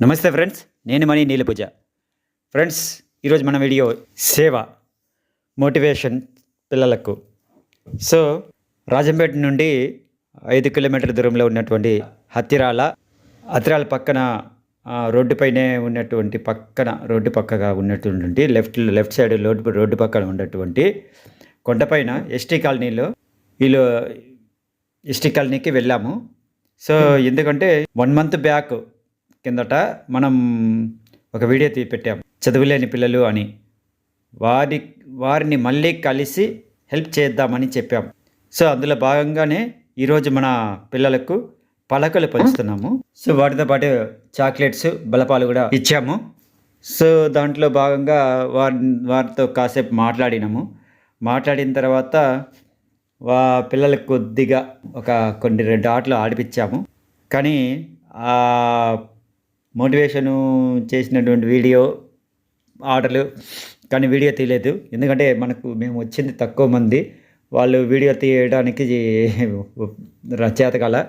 నమస్తే ఫ్రెండ్స్ నేను మణి నీలపూజ. ఫ్రెండ్స్ ఈరోజు మన వీడియో సేవ మోటివేషన్ పిల్లలకు. సో రాజంపేట నుండి ఐదు కిలోమీటర్ల దూరంలో ఉన్నటువంటి హత్తిరాల హత్తిరాల పక్కన రోడ్డుపైనే ఉన్నటువంటి పక్కన రోడ్డు పక్కగా ఉన్నటువంటి left left side road road పక్కన ఉన్నటువంటి కొండపైన ఎస్టీ కాలనీలో వీళ్ళు ఎస్టీ కాలనీకి వెళ్ళాము. సో ఎందుకంటే వన్ మంత్ బ్యాక్ కిందట మనం ఒక వీడియో తీ పెట్టాం. చదువులేని పిల్లలు అని. వారి వారిని మళ్ళీ కలిసి హెల్ప్ చేద్దామని చెప్పాం. సో అందులో భాగంగానే ఈరోజు మన పిల్లలకు పలకలు పంచుతున్నాము. సో వాటితో పాటు చాక్లెట్స్ బలపాలు కూడా ఇచ్చాము. సో దాంట్లో భాగంగా వారి వారితో కాసేపు మాట్లాడినాము. మాట్లాడిన తర్వాత వా పిల్లలకు కొద్దిగా ఒక కొన్ని రెండు ఆటలు ఆడిపించాము. కానీ మోటివేషను చేసినటువంటి వీడియో ఆటలు కానీ వీడియో తీయలేదు. ఎందుకంటే మనకు మేము వచ్చింది తక్కువ మంది. వాళ్ళు వీడియో తీయడానికి రచయిత కల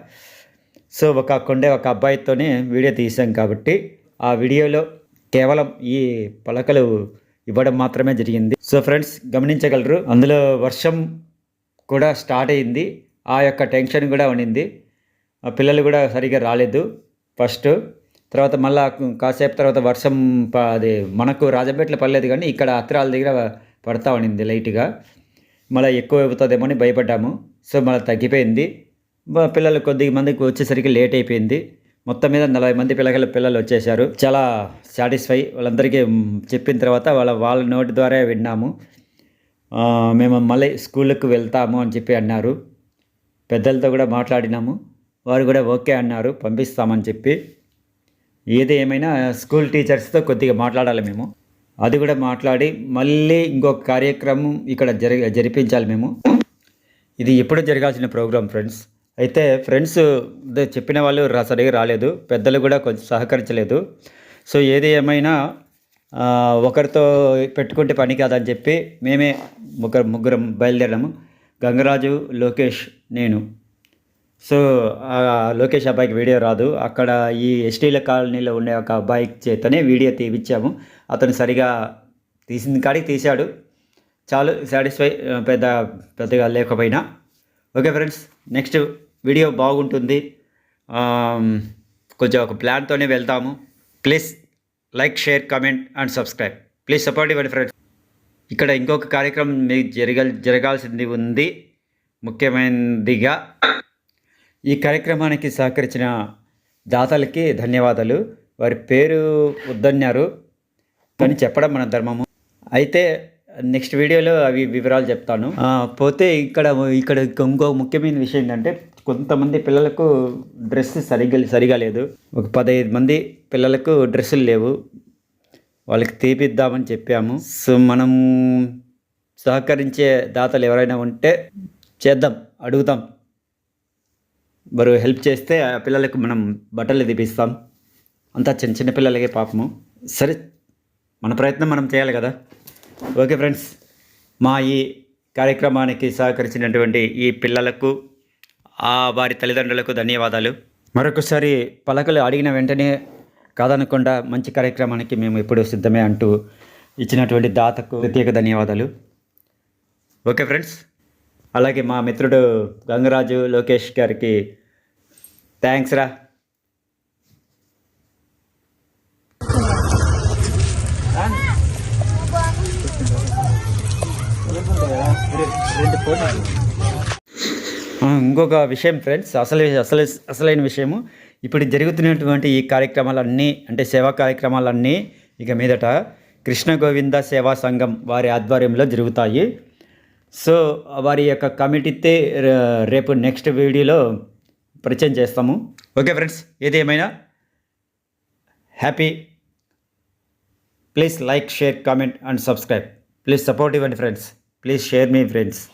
సో ఒక కొండే ఒక అబ్బాయితోనే వీడియో తీసాం కాబట్టి ఆ వీడియోలో కేవలం ఈ పలకలు ఇవ్వడం మాత్రమే జరిగింది. సో ఫ్రెండ్స్ గమనించగలరు అందులో వర్షం కూడా స్టార్ట్ అయింది. ఆ యొక్క టెన్షన్ కూడా ఉండింది. ఆ పిల్లలు కూడా సరిగ్గా రాలేదు. ఫస్ట్ తర్వాత మళ్ళా కాసేపు తర్వాత వర్షం ప- అది మనకు రాజంపేటలో పడలేదు కానీ ఇక్కడ అత్రాల దగ్గర పడతా ఉండింది లైట్గా. మళ్ళీ ఎక్కువ అవుతుందేమో అని భయపడ్డాము. సో మళ్ళీ తగ్గిపోయింది. పిల్లలు కొద్ది మందికి వచ్చేసరికి లేట్ అయిపోయింది. మొత్తం మీద నలభై మంది పిల్లల పిల్లలు వచ్చేసారు చాలా సాటిస్ఫై వాళ్ళందరికీ చెప్పిన తర్వాత వాళ్ళ వాళ్ళ నోటి ద్వారా విన్నాము. మేము మళ్ళీ స్కూళ్ళకు వెళ్తాము అని చెప్పి అన్నారు. పెద్దలతో కూడా మాట్లాడినాము. వారు కూడా ఓకే అన్నారు. పంపిస్తామని చెప్పి. ఏది ఏమైనా స్కూల్ టీచర్స్తో కొద్దిగా మాట్లాడాలి మేము. అది కూడా మాట్లాడి మళ్ళీ ఇంకొక కార్యక్రమం ఇక్కడ జరి జరిపించాలి మేము. ఇది ఎప్పుడు జరగాల్సిన ప్రోగ్రామ్ ఫ్రెండ్స్. అయితే ఫ్రెండ్స్ చెప్పిన వాళ్ళు సరిగా రాలేదు. పెద్దలు కూడా కొంచెం సహకరించలేదు. సో ఏది ఏమైనా ఒకరితో పెట్టుకుంటే పని కాదని చెప్పి మేమే ముగ్గురు ముగ్గురం బయలుదేరాము. గంగరాజు లోకేష్ నేను. సో లోకేష్ అబ్బాయికి వీడియో రాదు. అక్కడ ఈ ఎస్టీల కాలనీలో ఉండే ఒక అబ్బాయి చేతనే వీడియో తీపిచ్చాము. అతను సరిగా తీసిన కాడికి తీశాడు. చాలు సాటిస్ఫై పెద్ద పెద్దగా లేకపోయినా. ఓకే ఫ్రెండ్స్ నెక్స్ట్ వీడియో బాగుంటుంది. కొంచెం ఒక ప్లాన్తోనే వెళ్తాము. Please like share comment and subscribe. Please support ఇవ్వండి ఫ్రెండ్స్. ఇక్కడ ఇంకొక కార్యక్రమం మీకు జరగ జరగాల్సింది ఉంది. ముఖ్యమైనదిగా ఈ కార్యక్రమానికి సహకరించిన దాతలకి ధన్యవాదాలు. వారి పేరు వద్దన్నారు కానీ చెప్పడం మన ధర్మము. అయితే నెక్స్ట్ వీడియోలో అవి వివరాలు చెప్తాను. పోతే ఇక్కడ ఇక్కడ ఇంకో ముఖ్యమైన విషయం ఏంటంటే కొంతమంది పిల్లలకు డ్రెస్ సరిగ్గా సరిగా లేదు. ఒక పదహైదు మంది పిల్లలకు డ్రెస్సులు లేవు. వాళ్ళకి తీపిద్దామని చెప్పాము. సో మనం సహకరించే దాతలు ఎవరైనా ఉంటే చేద్దాం అడుగుతాం. మరి హెల్ప్ చేస్తే ఆ పిల్లలకు మనం బట్టలు తెప్పిస్తాం అంతా చిన్న చిన్న పిల్లలకే పాపము. సరే మన ప్రయత్నం మనం చేయాలి కదా? ఓకే ఫ్రెండ్స్ మా ఈ కార్యక్రమానికి సహకరించినటువంటి ఈ పిల్లలకు ఆ వారి తల్లిదండ్రులకు ధన్యవాదాలు. మరొకసారి పలకలు అడిగిన వెంటనే కాదనకుండా మంచి కార్యక్రమానికి మేము ఎప్పుడు సిద్ధమే అంటూ ఇచ్చినటువంటి దాతకు ప్రత్యేక ధన్యవాదాలు. ఓకే ఫ్రెండ్స్ అలాగే మా మిత్రుడు గంగరాజు లోకేష్ గారికి థ్యాంక్స్ రా. ఇంకొక విషయం ఫ్రెండ్స్ అసలు అసలు అసలైన విషయము ఇప్పుడు జరుగుతున్నటువంటి ఈ కార్యక్రమాలన్నీ అంటే సేవా కార్యక్రమాలన్నీ ఇక మీదట కృష్ణ గోవింద సేవా సంఘం వారి ఆధ్వర్యంలో జరుగుతాయి. సో వారి యొక్క కమిటీతే రే- రేపు నెక్స్ట్ వీడియోలో పరిచయం చేస్తాము. ఓకే ఫ్రెండ్స్ ఏది ఏమైనా? Happy. Please like share comment and subscribe. Please support ఇవ్వండి ఫ్రెండ్స్. ప్లీజ్ షేర్ మీ ఫ్రెండ్స్.